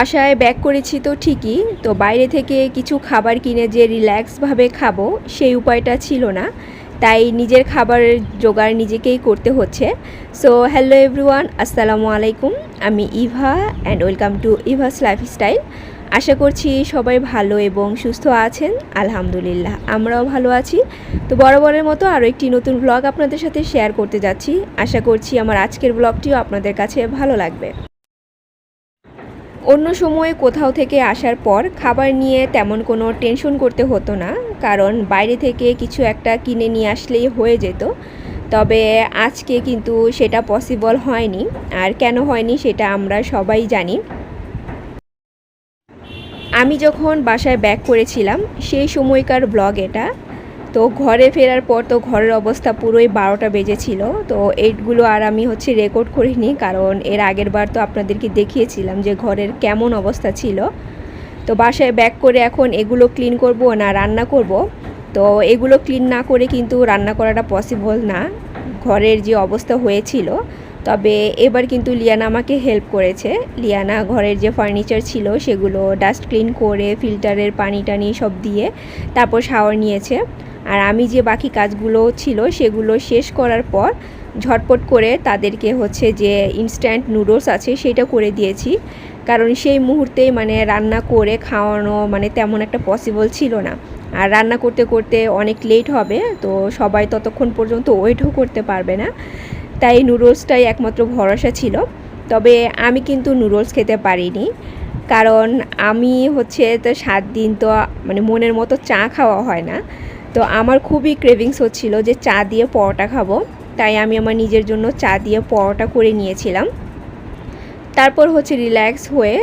বাসায় ব্যাক করেছি তো ঠিকই, তো বাইরে থেকে কিছু খাবার কিনে যে রিল্যাক্সভাবে খাব, সেই উপায়টা ছিল না। তাই নিজের খাবারের জোগাড় নিজেকেই করতে হচ্ছে। সো হ্যালো এভরিওয়ান আসসালামু আলাইকুম। আমি Eva and welcome to Eva's lifestyle আশা করছি সবাই ভালো এবং সুস্থ আছেন। আলহামদুলিল্লাহ, আমরাও ভালো আছি। তো বরাবরের মতো আরও একটি নতুন ব্লগ আপনাদের সাথে শেয়ার করতে যাচ্ছি। আশা করছি আমার আজকের ব্লগটিও আপনাদের কাছে ভালো লাগবে। অন্য সময়ে কোথাও থেকে আসার পর খাবার নিয়ে তেমন কোনো টেনশন করতে হতো না, কারণ বাইরে থেকে কিছু একটা কিনে নিয়ে আসলেই হয়ে যেত। তবে আজকে কিন্তু সেটা পসিবল হয়নি। আর কেন হয়নি সেটা আমরা সবাই জানি। আমি যখন বাসায় ব্যাক করেছিলাম, সেই সময়কার ব্লগ এটা। তো ঘরে ফেরার পর তো ঘরের অবস্থা পুরোই বারোটা বেজেছিল। তো এইগুলো আর আমি হচ্ছে রেকর্ড করিনি, কারণ এর আগের বার তো আপনাদেরকে দেখিয়েছিলাম যে ঘরের কেমন অবস্থা ছিল। তো বাসায় ব্যাক করে এখন এগুলো ক্লিন করব না, রান্না করব। তো এগুলো ক্লিন না করে কিন্তু রান্না করাটা পসিবল না। ঘরের যে অবস্থা হয়েছিল, তবে এবার কিন্তু লিয়ানা আমাকে হেল্প করেছে। লিয়ানা ঘরের যে ফার্নিচার ছিল সেগুলো ডাস্ট ক্লিন করে ফিল্টারের পানি টানি সব দিয়ে তারপর শাওয়ার নিয়েছে। আর আমি যে বাকি কাজগুলো ছিল সেগুলো শেষ করার পর ঝটপট করে তাদেরকে হচ্ছে যে ইনস্ট্যান্ট নুডলস আছে সেটা করে দিয়েছি। কারণ সেই মুহূর্তেই মানে রান্না করে খাওয়ানো মানে তেমন একটা পসিবল ছিল না। আর রান্না করতে করতে অনেক লেট হবে, তো সবাই ততক্ষণ পর্যন্ত ওয়েটও করতে পারবে না। তাই নুডলসটাই একমাত্র ভরসা ছিল। তবে আমি কিন্তু নুডলস খেতে পারিনি। কারণ আমি হচ্ছে তো সাত দিন তো মানে মনের মতো চা খাওয়া হয় না। তো আমার খুবই ক্রেভিংস হচ্ছিল যে চা দিয়ে পরোটা খাব। তাই আমি আমার নিজের জন্য চা দিয়ে পরোটা করে নিয়েছিলাম। তারপর হচ্ছে রিল্যাক্স হয়ে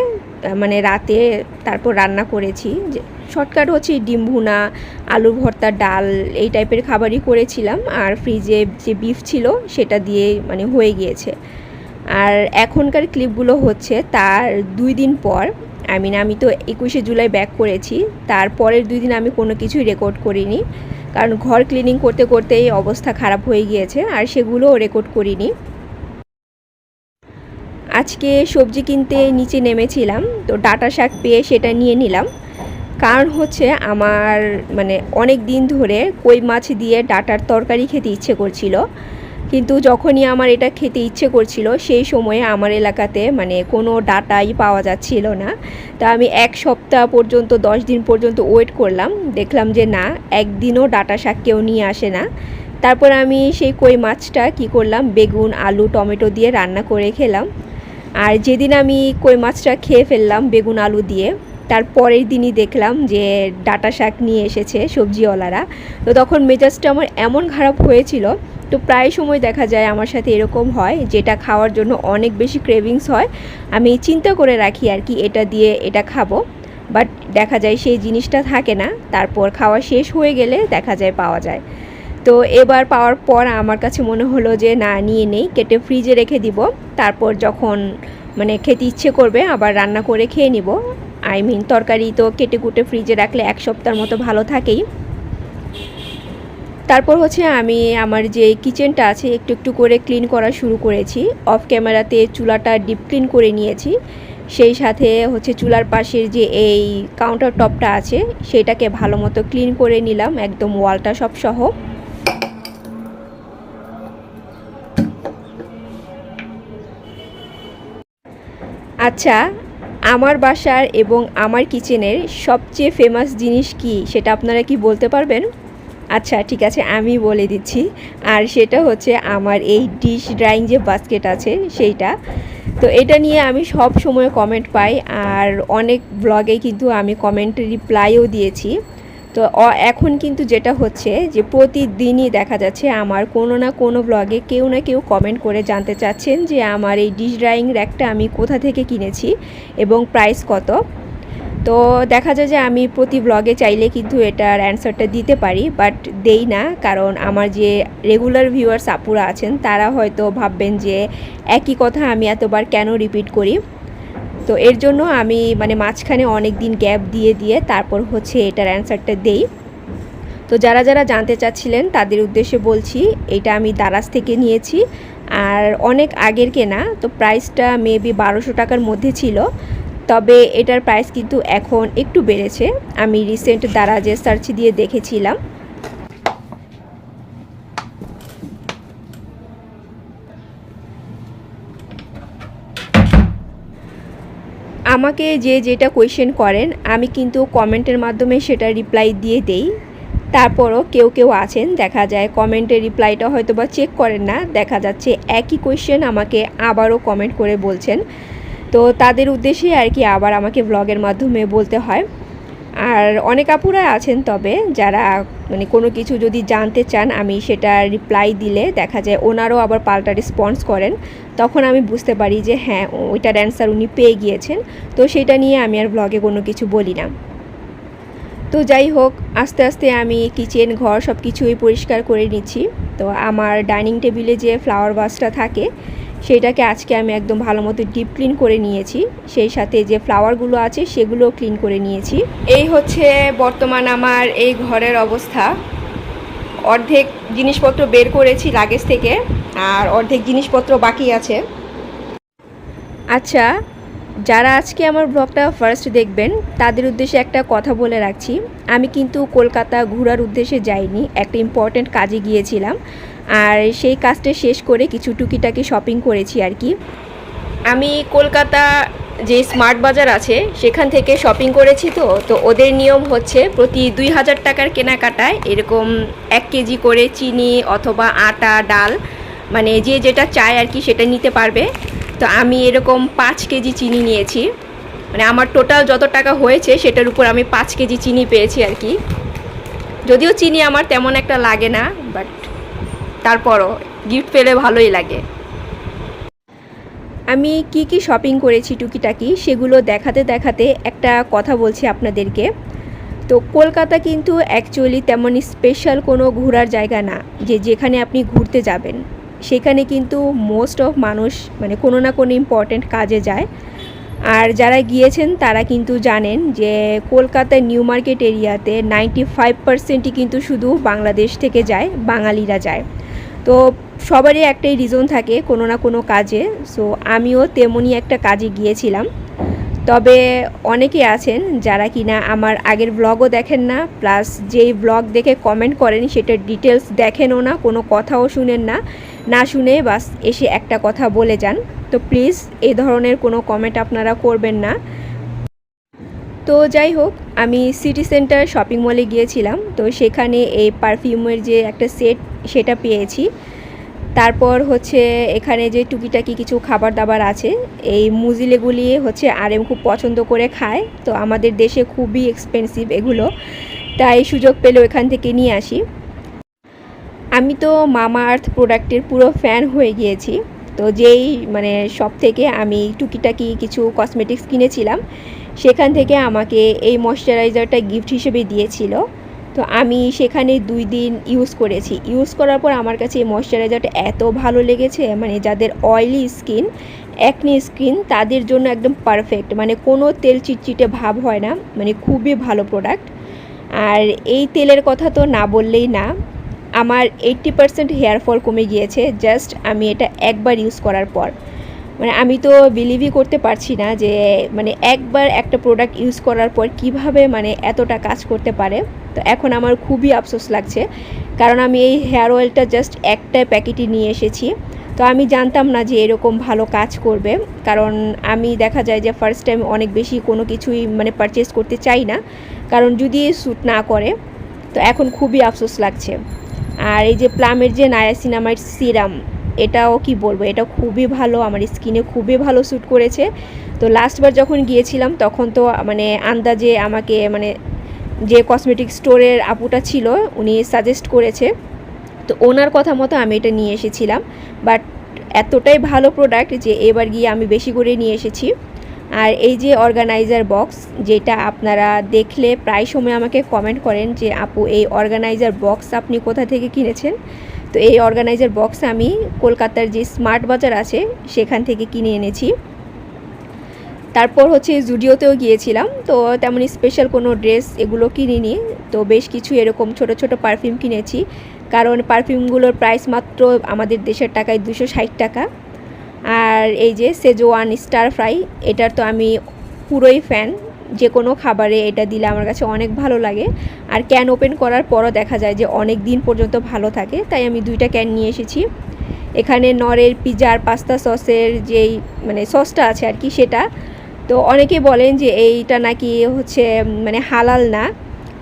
মানে রাতে তারপর রান্না করেছি। যে শর্টকাট হচ্ছে ডিম ভুনা আলু ভর্তা ডাল, এই টাইপের খাবারই করেছিলাম। আর ফ্রিজে যে বিফ ছিল সেটা দিয়ে মানে হয়ে গিয়েছে। আর এখনকার ক্লিপগুলো হচ্ছে তার দুই দিন পর আই মিন আমি তো একুশে জুলাই ব্যাক করেছি। তারপরের দুই দিন আমি কোনো কিছুই রেকর্ড করিনি। কারণ ঘর ক্লিনিং করতে করতেই অবস্থা খারাপ হয়ে গিয়েছে, আর সেগুলোও রেকর্ড করিনি। আজকে সবজি কিনতে নিচে নেমেছিলাম, তো ডাটা শাক পেয়ে সেটা নিয়ে নিলাম। কারণ হচ্ছে আমার মানে অনেক দিন ধরে কই মাছ দিয়ে ডাটার তরকারি খেতে ইচ্ছে করছিল। কিন্তু যখনই আমার এটা খেতে ইচ্ছে করছিল, সেই সময়ে আমার এলাকাতে মানে কোনো ডাটাই পাওয়া যাচ্ছিল না। তা আমি এক সপ্তাহ পর্যন্ত, দশ দিন পর্যন্ত ওয়েট করলাম। দেখলাম যে না, একদিনও ডাটা শাক কেউ নিয়ে আসে না। তারপর আমি সেই কই মাছটা কি করলাম, বেগুন, আলু, টমেটো দিয়ে রান্না করে খেলাম। আর যেদিন আমি কই মাছটা খেয়ে ফেললাম, বেগুন, আলু দিয়ে তার পরের দিনই দেখলাম যে ডাটা শাক নিয়ে এসেছে সবজিওয়ালারা। তো তখন মেজাজটা আমার এমন খারাপ হয়েছিল, তো প্রায় সময় দেখা যায় আমার সাথে এরকম হয়, যেটা খাওয়ার জন্য অনেক বেশি ক্রেভিংস হয়। আমি চিন্তা করে রাখি আর কি, এটা দিয়ে এটা খাব। বাট দেখা যায় সেই জিনিসটা থাকে না, তারপর খাওয়া শেষ হয়ে গেলে দেখা যায় পাওয়া যায়। তো এবার পাওয়ার পর আমার কাছে মনে হলো যে, না, নিয়ে নেই, কেটে ফ্রিজে রেখে দিব। তারপর যখন মানে খেতে ইচ্ছে করবে, আবার রান্না করে খেয়ে নিব। আই মিন তরকারি তো কেটে কুটে ফ্রিজে রাখলে এক সপ্তাহের মতো ভালো থাকেই। তারপর হচ্ছে আমি আমার যে কিচেনটা আছে, একটু একটু করে ক্লিন করা শুরু করেছি। অফ ক্যামেরাতে চুলাটা ডিপ ক্লিন করে নিয়েছি। সেই সাথে হচ্ছে চুলার পাশের যে এই কাউন্টার টপটা আছে, সেটাকে ভালো মতো ক্লিন করে নিলাম। একদম ওয়ালটা সব সহ। আচ্ছা আমার বাসার এবং আমার কিচেনের সবচেয়ে ফেমাস জিনিস কি সেটা আপনারা কি বলতে পারবেন? আচ্ছা ঠিক আছে, আমি বলে দিচ্ছি। আর সেটা হচ্ছে আমার এই ডিশ ড্রাইং যে বাস্কেট আছে সেইটা। তো এটা নিয়ে আমি সব সময় কমেন্ট পাই, আর অনেক ব্লগে কিন্তু আমি কমেন্ট রিপ্লাইও দিয়েছি। তো এখন কিন্তু যেটা হচ্ছে যে প্রতিদিনই দেখা যাচ্ছে আমার কোনো না কোনো ব্লগে কেউ না কেউ কমেন্ট করে জানতে চাচ্ছেন যে আমার এই ডিশ ড্রাইং র্যাকটা আমি কোথা থেকে কিনেছি এবং প্রাইস কত। তো দেখা যায় যে আমি প্রতি ব্লগে চাইলে কিন্তু এটার অ্যান্সারটা দিতে পারি বাট দেই না, কারণ আমার যে রেগুলার ভিউয়ার্স আপুরা আছেন, তারা হয়তো ভাববেন যে একই কথা আমি এতবার কেন রিপিট করি। তো এর জন্য আমি মানে মাঝখানে অনেক দিন গ্যাপ দিয়ে দিয়ে তারপর হচ্ছে এটার অ্যান্সারটা দেই। তো যারা যারা জানতে চাচ্ছিলেন, তাদের উদ্দেশ্যে বলছি, এটা আমি দারাজ থেকে নিয়েছি। আর অনেক আগের কেনা, তো প্রাইসটা মেবি বারোশো টাকার মধ্যে ছিল। তবে এটার প্রাইস কিন্তু এখন একটু বেড়েছে। আমি রিসেন্ট দারাজে সার্চ দিয়ে দেখেছিলাম। আমাকে যে যেটা কোয়েশ্চেন করেন, আমি কিন্তু কমেন্টের মাধ্যমে সেটা রিপ্লাই দিয়ে দেই। তারপরও কেউ কেউ আছেন, দেখা যায় কমেন্টের রিপ্লাইটা হয়তো বা চেক করেন না, দেখা যাচ্ছে একই কোয়েশ্চেন আমাকে আবারও কমেন্ট করে বলছেন। তো তাদের উদ্দেশ্যে আর কি আবার আমাকে ব্লগের মাধ্যমে বলতে হয়। আর অনেক আপুরা আছেন তবে যারা মানে কোনো কিছু যদি জানতে চান, আমি সেটা রিপ্লাই দিলে দেখা যায় ওনারও আবার পাল্টা রেসপন্স করেন। তখন আমি বুঝতে পারি যে হ্যাঁ ওইটার অ্যান্সার উনি পেয়ে গিয়েছেন। তো সেটা নিয়ে আমি আর ব্লগে কোনো কিছু বলি না। তো যাই হোক, আস্তে আস্তে আমি কিচেন ঘর সব কিছুই পরিষ্কার করে নিচ্ছি। তো আমার ডাইনিং টেবিলে যে ফ্লাওয়ার ভাসটা থাকে সেটাকে আজকে আমি একদম ভালো মতো ডিপ ক্লিন করে নিয়েছি। সেই সাথে যে ফ্লাওয়ারগুলো আছে, সেগুলোও ক্লিন করে নিয়েছি। এই হচ্ছে বর্তমান আমার এই ঘরের অবস্থা। অর্ধেক জিনিসপত্র বের করেছি লাগেজ থেকে, আর অর্ধেক জিনিসপত্র বাকি আছে। আচ্ছা যারা আজকে আমার ব্লগটা ফার্স্ট দেখবেন, তাদের উদ্দেশ্যে একটা কথা বলে রাখছি। আমি কিন্তু কলকাতা ঘোরার উদ্দেশ্যে যাইনি, একটা ইম্পর্ট্যান্ট কাজে গিয়েছিলাম। আর সেই কাজটা শেষ করে কিছু টুকিটাকি শপিং করেছি আর কি। আমি কলকাতা যে স্মার্ট বাজার আছে, সেখান থেকে শপিং করেছি তো তো ওদের নিয়ম হচ্ছে প্রতি দুই হাজার টাকার কেনাকাটায় এরকম এক কেজি করে চিনি অথবা আটা, ডাল মানে যে যেটা চায় আর কি সেটা নিতে পারবে। তো আমি এরকম পাঁচ কেজি চিনি নিয়েছি। মানে আমার টোটাল যত টাকা হয়েছে, সেটার উপর আমি পাঁচ কেজি চিনি পেয়েছি আর কি। যদিও চিনি আমার তেমন একটা লাগে না বাট তারপরও গিফট পেলে ভালোই লাগে। আমি কি কি শপিং করেছি টুকিটাকি, সেগুলো দেখাতে দেখাতে একটা কথা বলছি আপনাদেরকে। তো কলকাতা কিন্তু অ্যাকচুয়ালি তেমন স্পেশাল কোনো ঘোরার জায়গা না, যে যেখানে আপনি ঘুরতে যাবেন। সেখানে কিন্তু মোস্ট অফ মানুষ মানে কোনো না কোনো ইম্পর্ট্যান্ট কাজে যায়। আর যারা গিয়েছেন তারা কিন্তু জানেন যে কলকাতার নিউ মার্কেট এরিয়াতে নাইনটি ফাইভ পার্সেন্টই কিন্তু শুধু বাংলাদেশ থেকে যায়, বাঙালিরা যায়। তো সবারই একটাই রিজন থাকে কোনো না কোনো কাজে। সো আমিও তেমনই একটা কাজে গিয়েছিলাম। তবে অনেকে আছেন যারা কিনা আমার আগের ব্লগও দেখেন না প্লাস যেই ব্লগ দেখে কমেন্ট করেন সেটার ডিটেলস দেখেনও না, কোনো কথাও শুনেন না। না শুনে বাস এসে একটা কথা বলে যান। তো প্লিজ এই ধরনের কোনো কমেন্ট আপনারা করবেন না। তো যাই হোক, আমি সিটি সেন্টার শপিং মলে গিয়েছিলাম। তো সেখানে এই পারফিউমের যে একটা সেট সেটা পেয়েছি। তারপর হচ্ছে এখানে যে টুকিটাকি কিছু খাবার দাবার আছে, এই মুজিলেগুলি হচ্ছে আরএম খুব পছন্দ করে খায়। তো আমাদের দেশে খুবই এক্সপেন্সিভ এগুলো। তাই সুযোগ পেলেও এখান থেকে নিয়ে আসি। আমি তো মামা আর্থ প্রোডাক্টের পুরো ফ্যান হয়ে গিয়েছি। তো যেই মানে সব থেকে আমি টুকিটাকি কিছু কসমেটিক্স কিনেছিলাম, সেখান থেকে আমাকে এই ময়শ্চারাইজারটা গিফট হিসেবে দিয়েছিল। তো আমি সেখানে দুই দিন ইউজ করেছি। ইউজ করার পর আমার কাছে এই ময়শ্চারাইজারটা এত ভালো লেগেছে মানে যাদের অয়েলি স্কিন একনি স্কিন তাদের জন্য একদম পারফেক্ট মানে কোনো তেল চিটচিটে ভাব হয় না মানে খুবই ভালো প্রোডাক্ট আর এই তেলের কথা তো না বললেই না আমার এইট্টি পারসেন্ট হেয়ার ফল কমে গিয়েছে জাস্ট আমি এটা একবার ইউজ করার পর। মানে আমি তো বিলিভই করতে পারছি না যে মানে একবার একটা প্রোডাক্ট ইউজ করার পর কীভাবে মানে এতটা কাজ করতে পারে। তো এখন আমার খুবই আফসোস লাগছে, কারণ আমি এই হেয়ার অয়েলটা জাস্ট একটা প্যাকেটই নিয়ে এসেছি। তো আমি জানতাম না যে এরকম ভালো কাজ করবে, কারণ আমি দেখা যায় যে ফার্স্ট টাইম অনেক বেশি কোনো কিছুই মানে পারচেস করতে চাই না, কারণ যদি শ্যুট না করে, তো এখন খুবই আফসোস লাগছে। আর এই যে প্লামের যে নায়াসিনামাইড সিরাম, এটাও কি বলব, এটা খুবই ভালো, আমার স্কিনে খুবই ভালো শ্যুট করেছে। তো লাস্টবার যখন গিয়েছিলাম, তখন তো মানে আন্দাজে আমাকে মানে যে কসমেটিক স্টোরের আপুটা ছিল, উনি সাজেস্ট করেছে। তো ওনার কথা মতো আমি এটা নিয়ে এসেছিলাম। বাট এতটাই ভালো প্রোডাক্ট যে এবার গিয়ে আমি বেশি করে নিয়ে এসেছি। আর এই যে অর্গানাইজার বক্স যেটা আপনারা দেখলে প্রায় সময় আমাকে কমেন্ট করেন যে, আপু, এই অর্গানাইজার বক্স আপনি কোথা থেকে কিনেছেন? তো এই অর্গানাইজার বক্স আমি কলকাতার যে স্মার্ট বাজার আছে, সেখান থেকে কিনে এনেছি। তারপর হচ্ছে জুডিওতেও গিয়েছিলাম, তো তেমন স্পেশাল কোনো ড্রেস এগুলো কিনিনি। তো বেশ কিছু এরকম ছোট ছোট পারফিউম কিনেছি। কারণ পারফিউমগুলোর প্রাইস মাত্র আমাদের দেশের টাকায় দুশো ষাট টাকা। আর এই যে সেজোয়ান স্টার ফ্রাই এটার তো আমি পুরোই ফ্যান যে কোনো খাবারে এটা দিলে আমার কাছে অনেক ভালো লাগে। আর ক্যান ওপেন করার পরও দেখা যায় যে অনেক দিন পর্যন্ত ভালো থাকে, তাই আমি দুইটা ক্যান নিয়ে এসেছি। এখানে নরের পিজার পাস্তা সসের যেই মানে সসটা আছে আর কি সেটা। তো অনেকে বলেন যে এইটা নাকি হচ্ছে মানে হালাল না।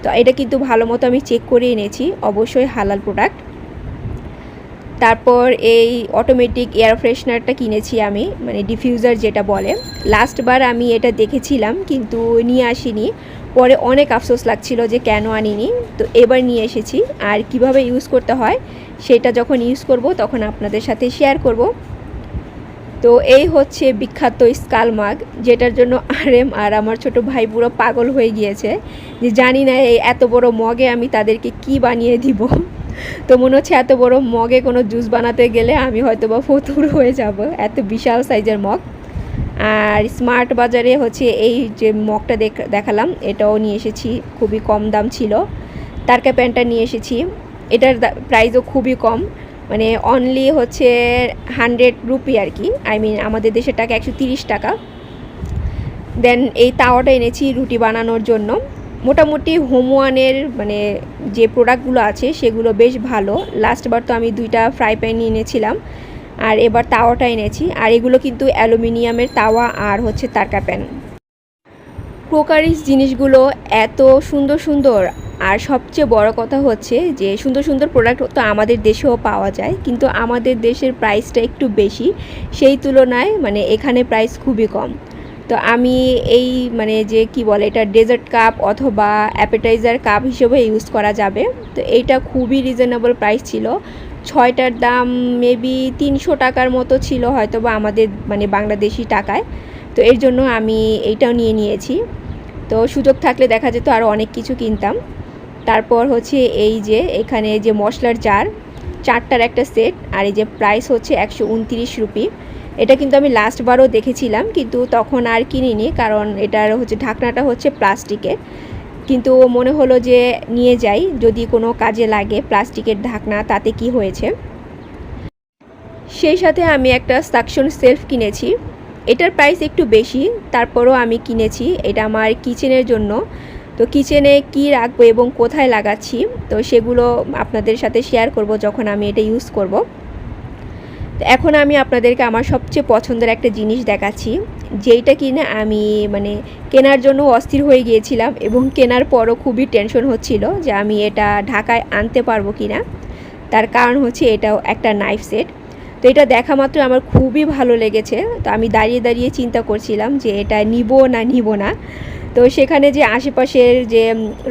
তো এটা কিন্তু ভালো মতো আমি চেক করে এনেছি, অবশ্যই হালাল প্রোডাক্ট তারপর এই অটোমেটিক এয়ার ফ্রেশনারটা কিনেছি আমি মানে ডিফিউজার যেটা বলে। লাস্টবার আমি এটা দেখেছিলাম, কিন্তু নিয়ে আসিনি। পরে অনেক আফসোস লাগছিল যে কেন আনিনি। তো এবার নিয়ে এসেছি। আর কীভাবে ইউজ করতে হয়, সেটা যখন ইউজ করব, তখন আপনাদের সাথে শেয়ার করব। তো এই হচ্ছে বিখ্যাত স্কাল মাগ, যেটার জন্য আরএম আর আমার ছোট ভাই পুরো পাগল হয়ে গিয়েছে। যে জানি না এই এত বড় মগে আমি তাদেরকে কি বানিয়ে দিব। তো মনে হচ্ছে এত বড় মগে কোনো জুস বানাতে গেলে আমি হয়তো বা ফতুর হয়ে যাব। এত বিশাল সাইজের মগ। আর স্মার্ট বাজারে হচ্ছে এই যে মগটা দেখালাম, এটাও নিয়ে এসেছি, খুবই কম দাম ছিল। তারকা প্যান্টটা নিয়ে এসেছি। এটার প্রাইসও খুবই কম। মানে অনলি হচ্ছে হান্ড্রেড রুপি আর কি। আই মিন আমাদের দেশের টাকা একশো টাকা। দেন এই তাওয়াটা এনেছি রুটি বানানোর জন্য। মোটামুটি হোমওয়ানের মানে যে প্রোডাক্টগুলো আছে, সেগুলো বেশ ভালো। লাস্টবার তো আমি দুইটা ফ্রাই প্যান এনেছিলাম, আর এবার তাওয়াটা এনেছি, আর এগুলো কিন্তু অ্যালুমিনিয়ামের তাওয়া আর হচ্ছে তারকা প্যান ক্রোকারিস জিনিসগুলো এত সুন্দর সুন্দর, আর সবচেয়ে বড় কথা হচ্ছে যে সুন্দর সুন্দর প্রোডাক্ট তো আমাদের দেশেও পাওয়া যায়, কিন্তু আমাদের দেশের প্রাইসটা একটু বেশি। সেই তুলনায় মানে এখানে প্রাইস খুবই কম। তো আমি এই মানে যে কি বলে এটা ডেজার্ট কাপ অথবা অ্যাপেটাইজার কাপ হিসেবে ইউজ করা যাবে। তো এইটা খুবই রিজনেবল প্রাইস ছিল। ছয়টার দাম মেবি তিনশো টাকার মতো ছিল হয়তো বা আমাদের মানে বাংলাদেশি টাকায়। তো এর জন্য আমি এইটাও নিয়ে নিয়েছি। তো সুযোগ থাকলে দেখা যেত আরও অনেক কিছু কিনতাম। তারপর হচ্ছে এই যে এখানে যে মশলার জার, চারটার একটা সেট আর এই যে প্রাইস হচ্ছে একশো উনত্রিশ রুপি। এটা কিন্তু আমি লাস্টবারও দেখেছিলাম, কিন্তু তখন আর কিনিনি, কারণ এটার হচ্ছে ঢাকনাটা হচ্ছে প্লাস্টিকের কিন্তু মনে হলো যে নিয়ে যাই, যদি কোনো কাজে লাগে প্লাস্টিকের ঢাকনা, তাতে কি হয়েছে? সেই সাথে আমি একটা সাকশন সেলফ কিনেছি। এটার প্রাইস একটু বেশি, তারপরও আমি কিনেছি। এটা আমার কিচেনের জন্য। তো কিচেনে কি রাখব এবং কোথায় লাগাচ্ছি, তো সেগুলো আপনাদের সাথে শেয়ার করব যখন আমি এটা ইউজ করব। এখন আমি আপনাদেরকে আমার সবচেয়ে পছন্দের একটা জিনিস দেখাচ্ছি, যেইটা কিনে আমি মানে কেনার জন্য অস্থির হয়ে গিয়েছিলাম এবং কেনার পরও খুবই টেনশন হচ্ছিল যে আমি এটা ঢাকায় আনতে পারব কি না তার কারণ হচ্ছে এটাও একটা নাইফ সেট তো এটা দেখা মাত্র আমার খুবই ভালো লেগেছে। তো আমি দাঁড়িয়ে দাঁড়িয়ে চিন্তা করছিলাম যে এটা নিব না নিব না। তো সেখানে যে আশেপাশের যে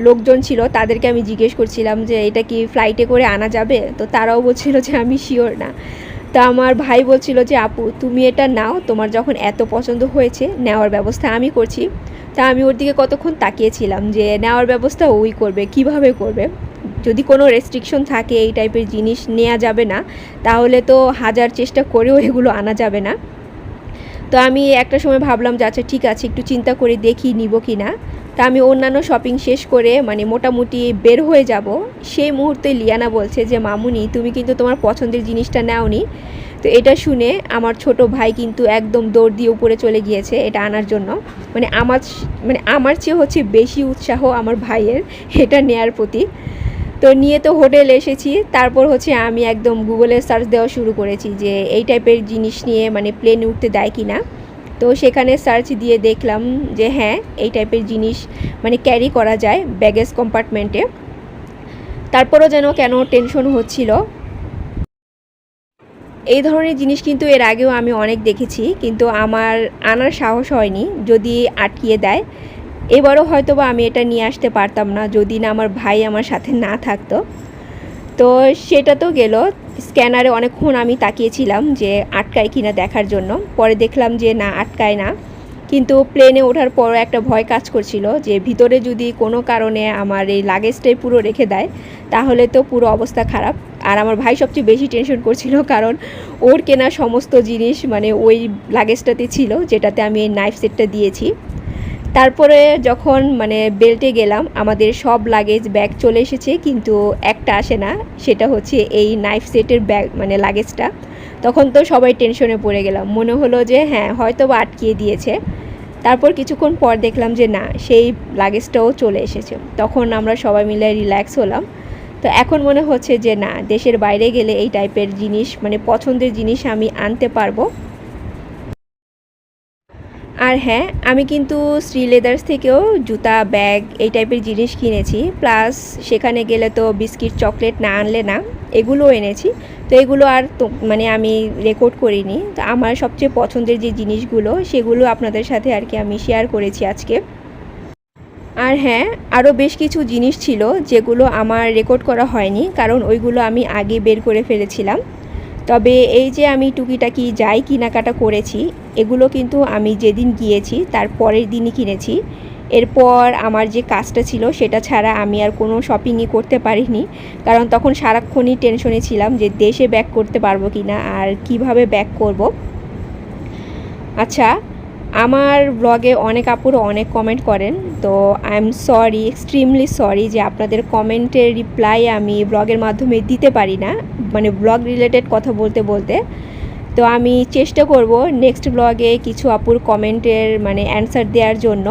লোকজন ছিল তাদেরকে আমি জিজ্ঞেস করছিলাম যে এটা কি ফ্লাইটে করে আনা যাবে? তো তারাও বলছিল যে আমি শিওর না। তা আমার ভাই বলছিল যে, আপু, তুমি এটা নাও, তোমার যখন এত পছন্দ হয়েছে, নেওয়ার ব্যবস্থা আমি করছি। তা আমি ওর দিকে কতক্ষণ তাকিয়েছিলাম যে, নেওয়ার ব্যবস্থা ওই করবে, কীভাবে করবে? যদি কোনো রেস্ট্রিকশন থাকে, এই টাইপের জিনিস নেওয়া যাবে না, তাহলে তো হাজার চেষ্টা করেও এগুলো আনা যাবে না। তো আমি একটা সময় ভাবলাম যে আচ্ছা ঠিক আছে, একটু চিন্তা করে দেখি, নিব কি না তা আমি অন্যান্য শপিং শেষ করে মানে মোটামুটি বের হয়ে যাব। সেই মুহূর্তে লিয়ানা বলছে যে, মামুনি, তুমি কিন্তু তোমার পছন্দের জিনিসটা নাওনি। তো এটা শুনে আমার ছোট ভাই কিন্তু একদম দৌড় দিয়ে উপরে চলে গিয়েছে এটা আনার জন্য। মানে আমার মানে আমার চেয়ে হচ্ছে বেশি উৎসাহ আমার ভাইয়ের এটা নেয়ার প্রতি। তো নিয়ে তো হোটেল এসেছি, তারপর হচ্ছে আমি একদম গুগলে সার্চ দেওয়া শুরু করেছি যে, এই টাইপের জিনিস নিয়ে মানে প্লেনে উঠতে দেয় কি না তো সেখানে সার্চ দিয়ে দেখলাম যে হ্যাঁ এই টাইপের জিনিস মানে ক্যারি করা যায় ব্যাগেজ কম্পার্টমেন্টে তারপরও যেন কেন টেনশন হচ্ছিল। এই ধরনের জিনিস কিন্তু এর আগেও আমি অনেক দেখেছি, কিন্তু আমার আনার সাহস হয়নি যদি আটকিয়ে দেয়। এবারও হয়তো বা আমি এটা নিয়ে আসতে পারতাম না যদি না আমার ভাই আমার সাথে না থাকতো। তো সেটা তো গেল। স্ক্যানারে অনেকক্ষণ আমি তাকিয়েছিলাম যে আটকায় কিনা দেখার জন্য। পরে দেখলাম যে না, আটকায় না। কিন্তু প্লেনে ওঠার পর একটা ভয় কাজ করছিল যে ভিতরে যদি কোনো কারণে আমার এই লাগেজটাই পুরো রেখে দেয়, তাহলে তো পুরো অবস্থা খারাপ। আর আমার ভাই সবচেয়ে বেশি টেনশন করছিল কারণ ওর কেনা সমস্ত জিনিস মানে ওই লাগেজটাতে ছিল, যেটাতে আমি এই নাইফ সেটটা দিয়েছি। তারপরে যখন মানে বেল্টে গেলাম, আমাদের সব লাগেজ ব্যাগ চলে এসেছে, কিন্তু একটা আসে না, সেটা হচ্ছে এই নাইফ সেটের ব্যাগ মানে লাগেজটা তখন তো সবাই টেনশনে পড়ে গেলাম। মনে হলো যে হ্যাঁ হয়তো বা আটকিয়ে দিয়েছে। তারপর কিছুক্ষণ পর দেখলাম যে, না, সেই লাগেজটাও চলে এসেছে। তখন আমরা সবাই মিলে রিল্যাক্স হলাম। তো এখন মনে হচ্ছে যে, না, দেশের বাইরে গেলে এই টাইপের জিনিস মানে পছন্দের জিনিস আমি আনতে পারব। আর হ্যাঁ আমি কিন্তু শ্রী লেদার্স থেকেও জুতা, ব্যাগ এই টাইপের জিনিস কিনেছি। প্লাস সেখানে গেলে তো বিস্কিট, চকলেট না আনলে না এগুলোও এনেছি। তো এগুলো আর মানে আমি রেকর্ড করিনি। তো আমার সবচেয়ে পছন্দের যে জিনিসগুলো, সেগুলো আপনাদের সাথে আর কি আমি শেয়ার করেছি আজকে। আর হ্যাঁ আরও বেশ কিছু জিনিস ছিল যেগুলো আমার রেকর্ড করা হয়নি, কারণ ওইগুলো আমি আগে বের করে ফেলেছিলাম। তবে এই যে আমি টুকিটাকি যাই কেনাকাটা করেছি, এগুলো কিন্তু আমি যেদিন গিয়েছি তার পরের দিনই কিনেছি। এরপর আমার যে কাজটা ছিল সেটা ছাড়া আমি আর কোনো শপিংই করতে পারিনি। কারণ তখন সারাক্ষণই টেনশনে ছিলাম যে দেশে ব্যাক করতে পারব কি না আর কীভাবে ব্যাক করব। আচ্ছা আমার ব্লগে অনেক আপুরও অনেক কমেন্ট করেন, তো I am sorry extremely sorry যে আপনাদের কমেন্টের রিপ্লাই আমি ব্লগের মাধ্যমে দিতে পারি না মানে ব্লগ রিলেটেড কথা বলতে বলতে। তো আমি চেষ্টা করব নেক্সট ব্লগে কিছু আপুর কমেন্টের মানে অ্যান্সার দেওয়ার জন্য।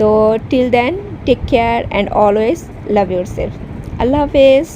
তো till then take care and always love yourself আল্লাহ হাফেজ।